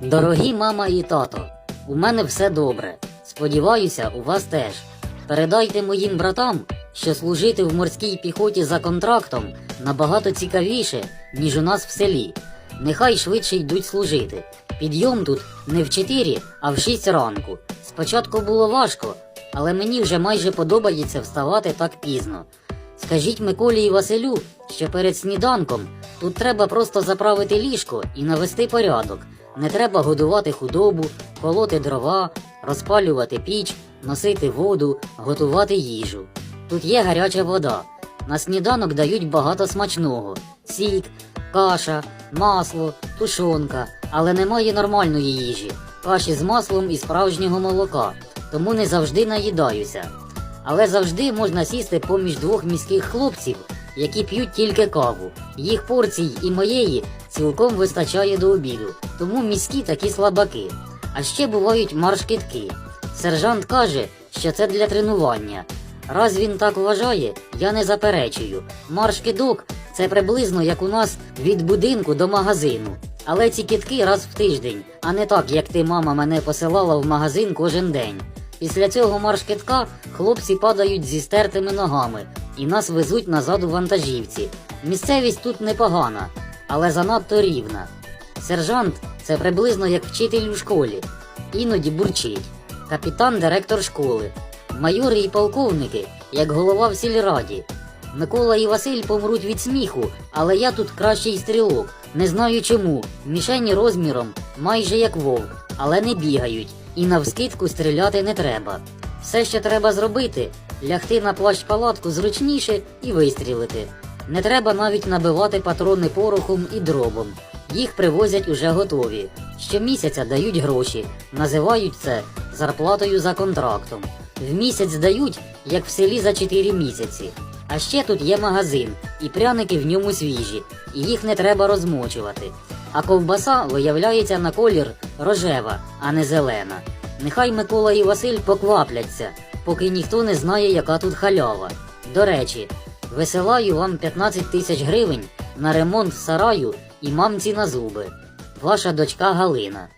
Дорогі мама і тато, у мене все добре. Сподіваюся, у вас теж. Передайте моїм братам, що служити в морській піхоті за контрактом набагато цікавіше, ніж у нас в селі. Нехай швидше йдуть служити. Підйом тут не в 4, а в 6 ранку. Спочатку було важко, але мені вже майже подобається вставати так пізно. Скажіть Миколі і Василю, що перед сніданком тут треба просто заправити ліжко і навести порядок. Не треба годувати худобу, колоти дрова, розпалювати піч, носити воду, готувати їжу. Тут є гаряча вода. На сніданок дають багато смачного: сік, каша, масло, тушонка, але немає нормальної їжі, каші з маслом і справжнього молока, тому не завжди наїдаюся. Але завжди можна сісти поміж двох міських хлопців, які п'ють тільки каву. Їх порцій і моєї цілком вистачає до обіду, тому міські такі слабаки. А ще бувають маршкитки. Сержант каже, що це для тренування. Раз він так вважає, я не заперечую. Марш-кидок це приблизно як у нас від будинку до магазину. Але ці кітки раз в тиждень, а не так, як ти, мама, мене посилала в магазин кожен день. Після цього марш-китка хлопці падають зі стертими ногами і нас везуть назад у вантажівці. Місцевість тут непогана, але занадто рівна. Сержант це приблизно як вчитель у школі, іноді бурчить. Капітан директор школи, майори і полковники, як голова в сільраді. Микола і Василь помруть від сміху, але я тут кращий стрілок. Не знаю чому. Мішені розміром майже як вовк, але не бігають, і навскидку стріляти не треба. Все, що треба зробити, лягти на плащ палатку зручніше і вистрілити. Не треба навіть набивати патрони порохом і дробом. Їх привозять уже готові. Щомісяця дають гроші, називають це зарплатою за контрактом. В місяць дають, як в селі за 4 місяці. А ще тут є магазин, і пряники в ньому свіжі, і їх не треба розмочувати. А ковбаса виявляється на колір рожева, а не зелена. Нехай Микола і Василь поквапляться, поки ніхто не знає, яка тут халява. До речі, висилаю вам 15 тисяч гривень на ремонт сараю і мамці на зуби. Ваша дочка Галина.